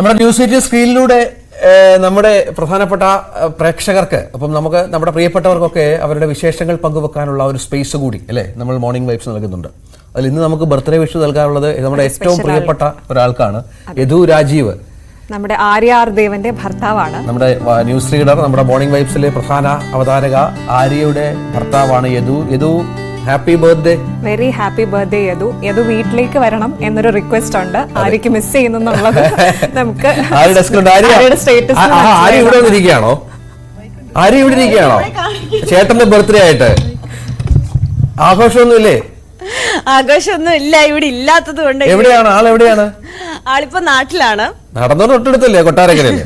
നമ്മുടെ news eighteen സ്ക്രീനിലൂടെ നമ്മുടെ പ്രധാനപ്പെട്ട പ്രേക്ഷകർക്ക് അപ്പം നമുക്ക് നമ്മുടെ പ്രിയപ്പെട്ടവർക്കൊക്കെ അവരുടെ വിശേഷങ്ങൾ പങ്കുവെക്കാനുള്ള ഒരു സ്പേസ് കൂടി അല്ലേ? നമ്മൾ മോർണിംഗ് വൈബ്സ് നൽകുന്നുണ്ട്. അതിൽ ഇന്ന് നമുക്ക് ബർത്ത്ഡേ വിഷ് നൽകാനുള്ളത് നമ്മുടെ ഏറ്റവും പ്രിയപ്പെട്ട ഒരാൾക്കാണ്. യദു രാജീവ്. നമ്മുടെ ആര്യ ആർ ദേവന്റെ ഭർത്താവാണ്. നമ്മുടെ ന്യൂസ് റീഡർ നമ്മുടെ മോർണിംഗ് വൈബ്സിലെ പ്രധാന അവതാരക ആര്യയുടെ ഭർത്താവാണ് Yadu. Yadu happy birthday very happy birthday Yadu. Yadu വീട്ടിലേക്ക് വരണം എന്നൊരു റിക്വസ്റ്റ് ഉണ്ട്. ആരിക്ക് മിസ് ചെയ്യുന്നുള്ളത് നമുക്ക് ആരുടെ സ്റ്റേറ്റസ് ആ- ആ, ഇവിടെ വന്നിരിക്കുകയാണോ? ആര് ഇവിടെ ഇരിക്കുകയാണോ? ചേട്ടന്റെ ബർത്ത്ഡേ ആയിട്ട്. ആഘോഷമൊന്നുമില്ലേ? ആഘോഷമൊന്നും ഇല്ല ഇവിടെ ഇല്ലാത്തത് കൊണ്ട് എവിടെയാണ്? ആൾ എവിടെയാണ്? ആളിപ്പോ നാട്ടിലാണ്. നടന്നോട്ടില്ലേ തൊട്ടടുത്തല്ലേ? കൊട്ടാരക്കരല്ലേ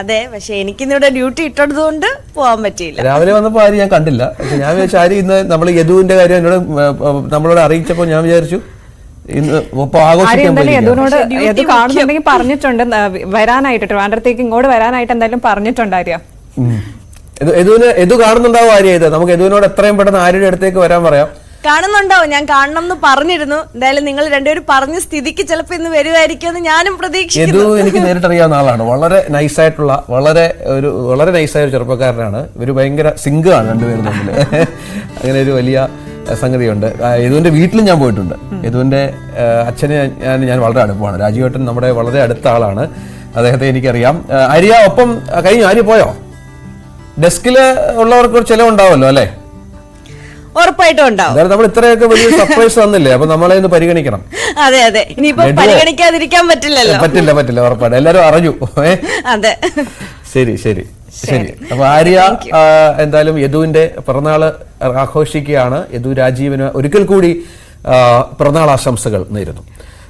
അതെ പക്ഷെ എനിക്ക് ഇന്നിവിടെ ഡ്യൂട്ടി ഇട്ടത് കൊണ്ട് പോവാൻ പറ്റിയില്ല. രാവിലെ വന്നപ്പോ ആര് ഞാൻ കണ്ടില്ല. പക്ഷെ ഞാൻ വിചാരിച്ചു ആര് ഇന്ന് നമ്മൾ യദുവിന്റെ കാര്യം എന്നോട് നമ്മളോട് അറിയിച്ചപ്പോ ഞാൻ വിചാരിച്ചു ഇന്ന് ഒപ്പം ആര്യ ആഘോഷിക്കാൻ എന്തായാലും പോയിരിക്കുകയാണ്. യദുവിനോട് യദു കാണുന്നുണ്ടെങ്കിൽ പറഞ്ഞിട്ടുണ്ട് വരാനായിട്ട് ട്രിവാൻഡ്രത്തേക്ക് ഇങ്ങോട്ട് വരാനായിട്ട് എന്തായാലും പറഞ്ഞിട്ടുണ്ട് ആര്യ. യദുവിന് യദു കാണുന്നുണ്ടാവും ആര്യ ഇത്. നമുക്ക് യദുവിനോട് എത്രയും പെട്ടെന്ന് ആര്യയുടെ അടുത്തേക്ക് വരാൻ പറയാം. കാണുന്നുണ്ടാവും ഞാൻ കാണണം എന്ന് പറഞ്ഞിരുന്നു. എന്തായാലും നിങ്ങൾ രണ്ടുപേരും പറഞ്ഞ സ്ഥിതിക്ക് ചിലപ്പോ ഇന്ന് വരുമായിരിക്കും എന്ന് ഞാനും പ്രതീക്ഷിച്ചു പ്രതീക്ഷിക്കുന്നു എനിക്ക് നേരിട്ടറിയാവുന്ന ആളാണ്. വളരെ നൈസായിട്ടുള്ള വളരെ ഒരു വളരെ നൈസായ ഒരു ചെറുപ്പക്കാരനാണ്. ഒരു ഭയങ്കര ആണ് രണ്ടുപേരും തമ്മിൽ. അങ്ങനെ ഒരു വലിയ സംഗതിയുണ്ട്. യദുവിന്റെ വീട്ടിലും ഞാൻ പോയിട്ടുണ്ട്. യദുവിന്റെ അച്ഛനെ ഞാൻ ഞാൻ വളരെ അടുപ്പമാണ്. രാജീവേട്ടൻ നമ്മുടെ വളരെ അടുത്ത ആളാണ്. അദ്ദേഹത്തെ എനിക്കറിയാം. അരിയ ആര്യ ഒപ്പം കഴിഞ്ഞു. ആര്യ പോയോ? ഡെസ്കിൽ ഉള്ളവർക്ക് ഒരു ചിലവുണ്ടാവുമല്ലോ അല്ലേ? ഉറപ്പായിട്ടും ഉണ്ടാവും. നമ്മൾ ഇത്രയൊക്കെ വലിയ സർപ്രൈസ് തന്നില്ലേ? അപ്പൊ നമ്മളെ ഒന്ന് പരിഗണിക്കണം. അതെ അതെ. ഇനിയിപ്പോ? പരിഗണിക്കാതിരിക്കാൻ പറ്റില്ലല്ലോ. പറ്റില്ല പറ്റില്ല ഉറപ്പായിട്ട്. എല്ലാരും അറിഞ്ഞു. അതെ. ശരി ശരി ശരി. അപ്പൊ ആര്യ എന്തായാലും യദുവിന്റെ പിറന്നാൾ ആഘോഷിക്കുകയാണ്. യദു രാജീവിന് ഒരിക്കൽ കൂടി പിറന്നാൾ ആശംസകൾ നേരുന്നു.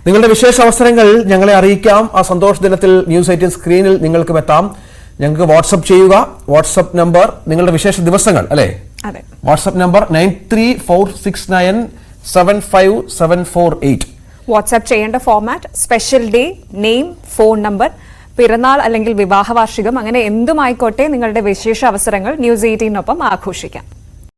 നിങ്ങളുടെ വിശേഷ അവസരങ്ങൾ ഞങ്ങളെ അറിയിക്കാം. ആ സന്തോഷ ദിനത്തിൽ ന്യൂസ് എയ്റ്റീൻ സ്ക്രീനിൽ നിങ്ങൾക്കും എത്താം. ഞങ്ങൾക്ക് വാട്സപ്പ് ചെയ്യുക. വാട്സപ്പ് നമ്പർ നിങ്ങളുടെ വിശേഷ ദിവസങ്ങൾ അല്ലേ? WhatsApp number nine three four six nine seven five seven four eight. WhatsApp ചെയ്യേണ്ട format special day name phone number പിറന്നാൾ അല്ലെങ്കിൽ വിവാഹ വാർഷികം അങ്ങനെ എന്തുമായിക്കോട്ടെ നിങ്ങളുടെ വിശേഷ അവസരങ്ങൾ ന്യൂസ് എയ്റ്റീനൊപ്പം ആഘോഷിക്കാം.